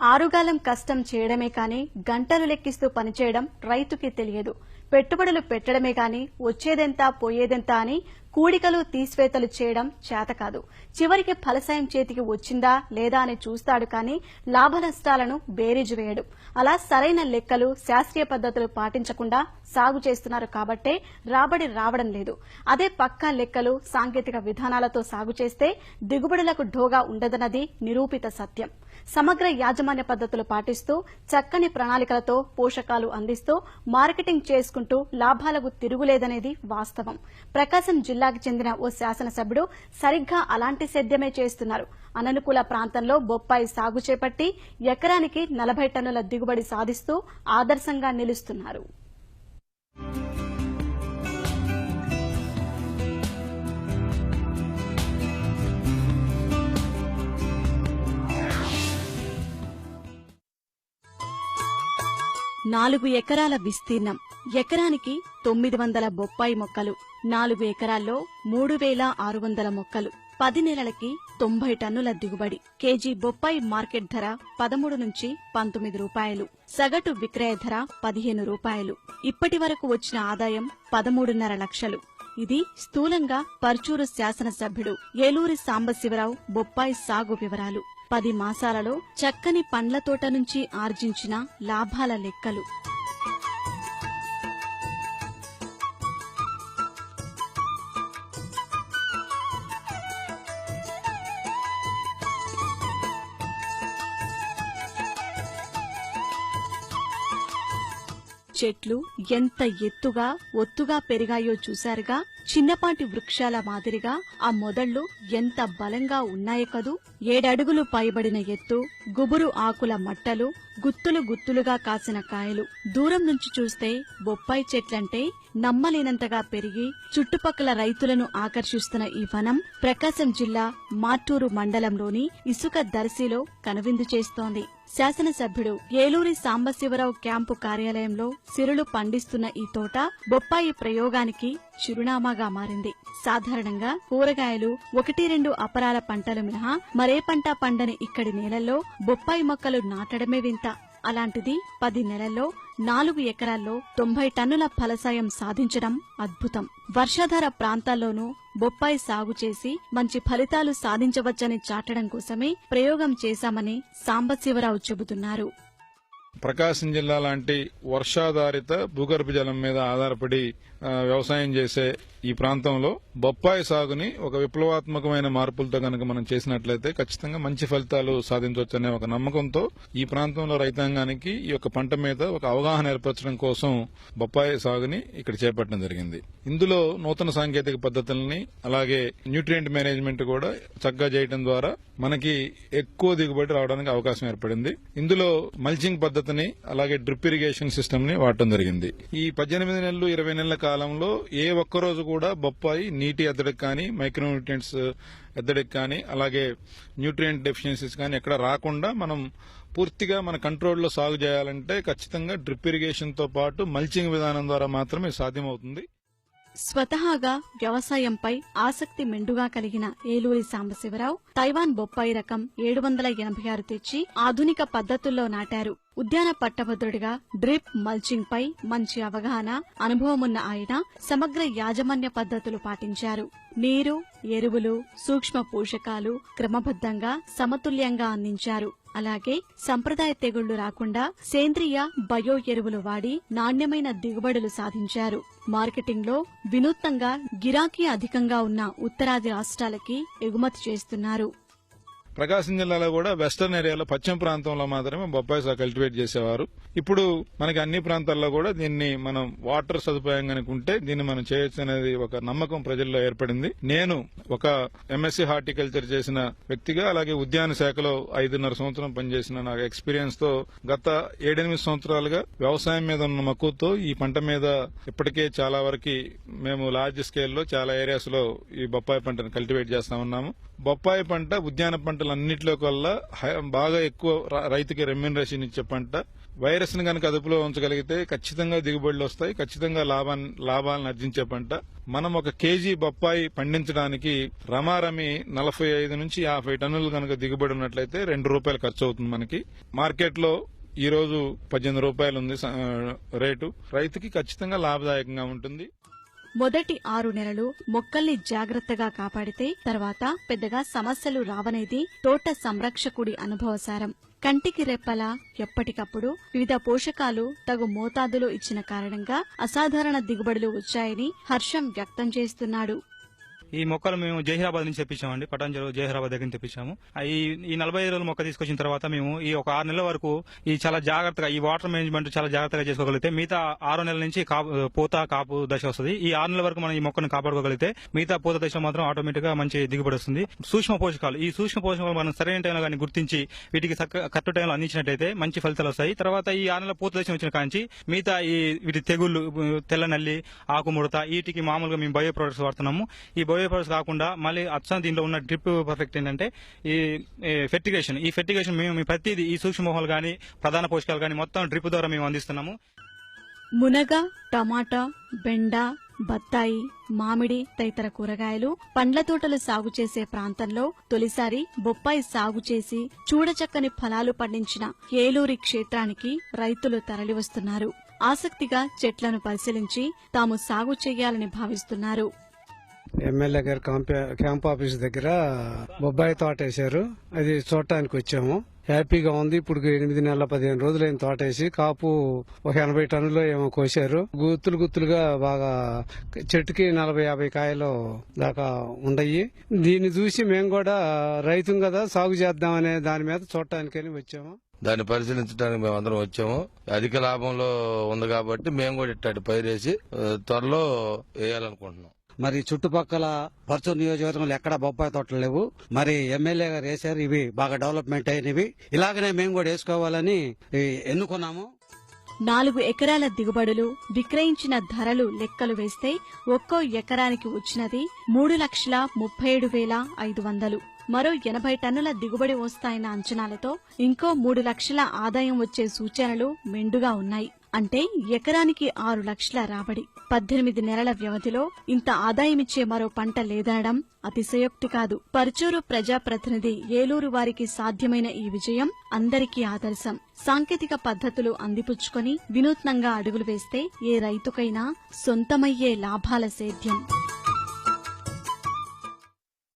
ఆరుగాలం కష్టం చేయడమే కానీ గంటలు లెక్కిస్తూ పనిచేయడం రైతుకి తెలియదు. పెట్టుబడులు పెట్టడమే కానీ వచ్చేదెంత పోయేదెంత అని కూడికలు తీసివేతలు చేయడం చేతకాదు చివరికి ఫలసాయం చేతికి వచ్చిందా లేదా అని చూస్తాడు కానీ లాభ నష్టాలను బేరీజు వేయడు. అలా సరైన లెక్కలు శాస్త్రీయ పద్ధతులు పాటించకుండా సాగు చేస్తున్నారు కాబట్టే రాబడి రావడం లేదు. అదే పక్కా లెక్కలు సాంకేతిక విధానాలతో సాగు చేస్తే దిగుబడులకు ఢోగా ఉండదన్నది నిరూపిత సత్యం. సమగ్ర యాజమాన్య పద్ధతులు పాటిస్తూ చక్కని ప్రణాళికలతో పోషకాలు అందిస్తూ మార్కెటింగ్ చేసుకుంటూ లాభాలకు తిరుగులేదనేది వాస్తవం. ప్రకాశం జిల్లాకు చెందిన ఓ శాసనసభ్యుడు సరిగ్గా అలాంటి సేద్యమే చేస్తున్నారు. అననుకూల ప్రాంతంలో బొప్పాయి సాగు చేపట్టి ఎకరానికి నలభై టన్నుల దిగుబడి సాధిస్తూ ఆదర్శంగా నిలుస్తున్నారు. నాలుగు ఎకరాల విస్తీర్ణం. ఎకరానికి తొమ్మిది వందల బొప్పాయి మొక్కలు నాలుగు ఎకరాల్లో మూడు వేల ఆరు వందల మొక్కలు. పది నెలలకి తొంభై టన్నుల దిగుబడి. కేజీ బొప్పాయి మార్కెట్ ధర పదమూడు నుంచి పంతొమ్మిది రూపాయలు. సగటు విక్రయ ధర పదిహేను రూపాయలు. ఇప్పటి వరకు వచ్చిన ఆదాయం పదమూడున్నర లక్షలు. ఇది స్థూలంగా పర్చూరు శాసనసభ్యుడు ఏలూరి సాంబశివరావు బొప్పాయి సాగు వివరాలు. పది మాసాలలో చక్కని పండ్ల తోట నుంచి ఆర్జించిన లాభాల లెక్కలు. చెట్లు ఎంత ఎత్తుగా ఒత్తుగా పెరిగాయో చూశారుగా? చిన్నపాటి వృక్షాల మాదిరిగా ఆ మొదళ్ళు ఎంత బలంగా ఉన్నాయో కదూ. ఏడడుగులు పైబడిన ఎత్తు గుబురు ఆకుల మట్టలు గుత్తులు గుత్తులుగా కాసిన కాయలు. దూరం నుంచి చూస్తే బొప్పాయి చెట్లంటే నమ్మలేనంతగా పెరిగి చుట్టుపక్కల రైతులను ఆకర్షిస్తున్న ఈ వనం ప్రకాశం జిల్లా మార్టూరు మండలంలోని ఇసుక దర్శిలో కనువిందు చేస్తోంది. శాసనసభ్యుడు ఏలూరి సాంబశివరావు క్యాంపు కార్యాలయంలో సిరులు పండిస్తున్న ఈ తోట బొప్పాయి ప్రయోగానికి చిరునామాగా మారింది. సాధారణంగా కూరగాయలు ఒకటి రెండు అపరాల పంటలు మినహా మరే పంట పండని ఇక్కడి నేలల్లో బొప్పాయి మొక్కలు నాటడమే వింత. అలాంటిది పది నెలల్లో నాలుగు ఎకరాల్లో తొంభై టన్నుల ఫలసాయం సాధించడం అద్భుతం. వర్షాధార ప్రాంతాల్లోనూ బొప్పాయి సాగు చేసి మంచి ఫలితాలు సాధించవచ్చని చాటడం కోసమే ప్రయోగం చేశామని సాంబశివరావు చెబుతున్నారు. ప్రకాశం జిల్లా లాంటి వర్షాధారిత భూగర్భ జలం మీద ఆధారపడి వ్యవసాయం చేసే ఈ ప్రాంతంలో బొప్పాయి సాగుని ఒక విప్లవాత్మకమైన మార్పులతో కనుక మనం చేసినట్లయితే ఖచ్చితంగా మంచి ఫలితాలు సాధించవచ్చు అనే ఒక నమ్మకంతో ఈ ప్రాంతంలో రైతాంగానికి ఈ యొక్క పంట మీద ఒక అవగాహన ఏర్పరచడం కోసం బొప్పాయి సాగుని ఇక్కడ చేపట్టడం జరిగింది. ఇందులో నూతన సాంకేతిక పద్ధతుల్ని అలాగే న్యూట్రియంట్ మేనేజ్మెంట్ కూడా చక్కగా చేయడం ద్వారా మనకి ఎక్కువ దిగుబడి రావడానికి అవకాశం ఏర్పడింది. ఇందులో మల్చింగ్ పద్ధతిని అలాగే డ్రిప్ ఇరిగేషన్ సిస్టమ్ని వాడటం జరిగింది. ఈ పద్దెనిమిది నెలలు ఇరవై నెలల కాలంలో ఏ ఒక్క రోజు కూడా బొప్పాయి నీటి ఎద్దడికి కానీ మైక్రోన్యూట్రియంట్స్ ఎద్దడికి కానీ అలాగే న్యూట్రియంట్ డెఫిషియన్సీస్ కానీ ఎక్కడ రాకుండా మనం పూర్తిగా మన కంట్రోల్లో సాగు చేయాలంటే ఖచ్చితంగా డ్రిప్ ఇరిగేషన్తో పాటు మల్చింగ్ విధానం ద్వారా మాత్రమే సాధ్యమవుతుంది. స్వతహాగా వ్యవసాయంపై ఆసక్తి మెండుగా కలిగిన ఏలూరి సాంబశివరావు తైవాన్ బొప్పాయి రకం ఏడు వందల ఎనభై ఆరు తెచ్చి ఆధునిక పద్ధతుల్లో నాటారు. ఉద్యాన పట్టభద్రుడిగా డ్రిప్ మల్చింగ్ పై మంచి అవగాహన అనుభవమున్న ఆయన సమగ్ర యాజమాన్య పద్ధతులు పాటించారు. నీరు ఎరువులు సూక్ష్మ పోషకాలు క్రమబద్ధంగా సమతుల్యంగా అందించారు. అలాగే సంప్రదాయ తెగుళ్ళు రాకుండా సేంద్రియ బయో ఎరువులు వాడి నాణ్యమైన దిగుబడులు సాధించారు. మార్కెటింగ్లో వినూత్నంగా గిరాకీ అధికంగా ఉన్న ఉత్తరాది రాష్ట్రాలకి ఎగుమతి చేస్తున్నారు. ప్రకాశం జిల్లాలో కూడా వెస్టర్న్ ఏరియాలో పశ్చిమ ప్రాంతంలో మాత్రమే బొప్పాయి సాగు కల్టివేట్ చేసేవారు. ఇప్పుడు మనకి అన్ని ప్రాంతాల్లో కూడా దీన్ని మనం వాటర్ సదుపాయం కనుకుంటే దీన్ని మనం చేయొచ్చు అనేది ఒక నమ్మకం ప్రజల్లో ఏర్పడింది. నేను ఒక ఎంఎస్సీ హార్టికల్చర్ చేసిన వ్యక్తిగా అలాగే ఉద్యాన శాఖలో ఐదున్నర సంవత్సరం పనిచేసిన నాకు ఎక్స్పీరియన్స్తో గత ఏడెనిమిది సంవత్సరాలుగా వ్యవసాయం మీద ఉన్న మక్కువతో ఈ పంట మీద ఇప్పటికే చాలా వరకు మేము లార్జ్ స్కేల్లో చాలా ఏరియాస్లో ఈ బొప్పాయి పంటను కల్టివేట్ చేస్తా ఉన్నాము. బొప్పాయి పంట ఉద్యాన పంట పంటలన్నింటిలో కల్లా హై- బాగా ఎక్కువ రైతుకి రెమ్యూనరేషన్ ఇచ్చే పంట. వైరస్ని కనుక అదుపులో ఉంచగలిగితే ఖచ్చితంగా దిగుబడులు వస్తాయి ఖచ్చితంగా లాభాన్ని లాభాలను అర్జించే పంట. మనం ఒక కేజీ బొప్పాయి పండించడానికి రమారమి నలభై ఐదు నుంచి యాభై టన్నులు కనుక దిగుబడి ఉన్నట్లయితే రెండు రూపాయలు ఖర్చు అవుతుంది మనకి. మార్కెట్లో ఈ రోజు పద్దెనిమిది రూపాయలు ఉంది స- రేటు. రైతుకి ఖచ్చితంగా లాభదాయకంగా ఉంటుంది. మొదటి ఆరు నెలలు మొక్కల్ని జాగ్రత్తగా కాపాడితే తర్వాత పెద్దగా సమస్యలు రావనేది తోట సంరక్షకుడి అనుభవసారం. కంటికి రెప్పలా ఎప్పటికప్పుడు వివిధ పోషకాలు తగు మోతాదులో ఇచ్చిన కారణంగా అసాధారణ దిగుబడులు వచ్చాయని హర్షం వ్యక్తం చేస్తున్నాడు. ఈ మొక్కలు మేము జహీరాబాద్ నుంచి తెప్పించామండి. పటాంజలు జహీరాబాద్ దగ్గర తెప్పించాము. ఈ ఈ నలభై ఐదు రోజుల మొక్క తీసుకొచ్చిన తర్వాత మేము ఈ ఒక ఆరు నెలల వరకు ఈ చాలా జాగ్రత్తగా ఈ వాటర్ మేనేజ్మెంట్ చాలా జాగ్రత్తగా చేసుకోగలిగితే మిగతా ఆరు నెలల నుంచి కాపు పూత కాపు దశ వస్తుంది. ఈ ఆరు నెలల వరకు మనం ఈ మొక్కను కాపాడుకోగలిగితే మిగతా పూత దశ మాత్రం ఆటోమేటిక్గా మంచి దిగుబడి వస్తుంది. సూక్ష్మ పోషకాలు ఈ సూక్ష్మ పోషకాలు మనం సరైన టైంలో కానీ గుర్తించి వీటికి కరెక్ట్ టైంలో అందించినట్టయితే మంచి ఫలితాలు వస్తాయి. తర్వాత ఈ ఆరు నెలల పూత దశ వచ్చిన కాంచి మిగతా ఈ వీటి తెగుళ్ళు తెల్ల నల్లి ఆకుముడత వీటికి మామూలుగా మేము బయో ప్రొడక్ట్స్ వాడుతున్నాము. ఈ బయో ప్రొడక్ట్స్ కాకుండా మళ్ళీ అచ్చా దీంట్లో ఉన్న డ్రిప్ పర్ఫెక్ట్ ఏంటంటే ఈ ఫెర్టిగేషన్ ఈ ఫెర్టిగేషన్ మేము మీ ప్రతిదీ ఈ సూక్ష్మమోహాలు కానీ ప్రధాన పోషకాలు కానీ మొత్తం డ్రిప్ ద్వారా మేము అందిస్తున్నాము. మునగ టమాటా బెండ బత్తాయి మామిడి తదితర కూరగాయలు పండ్ల తోటలు సాగు చేసే ప్రాంతంలో తొలిసారి బొప్పాయి సాగు చేసి చూడచక్కని ఫలాలు పండించిన ఏలూరి క్షేత్రానికి రైతులు తరలివస్తున్నారు. ఆసక్తిగా చెట్లను పరిశీలించి తాము సాగు చేయాలని భావిస్తున్నారు. ఎమ్మెల్యే గారు క్యాంప్ ఆఫీస్ దగ్గర బొబ్బాయి తోట వేశారు. అది చూడటానికి వచ్చాము. హ్యాపీగా ఉంది. ఇప్పుడు ఎనిమిది నెలల పదిహేను రోజులైన తోటేసి కాపు ఒక ఎనభై టన్నులు ఏమో కోసారు గుత్తులు గుత్తులుగా బాగా చెట్టుకి నలభై యాభై కాయలు దాకా ఉండయి. దీన్ని చూసి మేము కూడా రైతు కదా సాగు చేద్దామనే దాని మీద చూడటానికని వచ్చాము. దాన్ని పరిశీలించడానికి మేము అందరం వచ్చాము. అధిక లాభంలో ఉంది కాబట్టి మేము కూడా ఇట్టాడు పైరేసి త్వరలో వేయాలనుకుంటున్నాం. మరి చుట్టుపక్కల పర్చూరు నియోజకవర్గంలో ఎక్కడ బొప్పాయి తోటలు లేవు. మరి ఎమ్మెల్యే గారు వేశారు ఇవి బాగా డెవలప్మెంట్ అయినవి. ఇలాగనే మేము కూడా వేసుకోవాలని ఎన్నుకున్నాము. నాలుగు ఎకరాల దిగుబడులు విక్రయించిన ధరలు లెక్కలు వేస్తే ఒక్కో ఎకరానికి వచ్చినది మూడు లక్షల ముప్పై ఏడు వేల ఐదు వందలు. మరో ఎనభై టన్నుల దిగుబడి వస్తాయన్న అంచనాలతో ఇంకో మూడు లక్షల ఆదాయం వచ్చే సూచనలు మెండుగా ఉన్నాయి. అంటే ఎకరానికి ఆరు లక్షల రాబడి. పద్దెనిమిది నెలల వ్యవధిలో ఇంత ఆదాయమిచ్చే మరో పంట లేదనడం అతిశయోక్తి కాదు. పరుచూరు ప్రజాప్రతినిధి ఏలూరు వారికి సాధ్యమైన ఈ విజయం అందరికీ ఆదర్శం. సాంకేతిక పద్ధతులు అందిపుచ్చుకొని వినూత్నంగా అడుగులు వేస్తే ఏ రైతుకైనా సొంతమయ్యే లాభాల సేద్యం.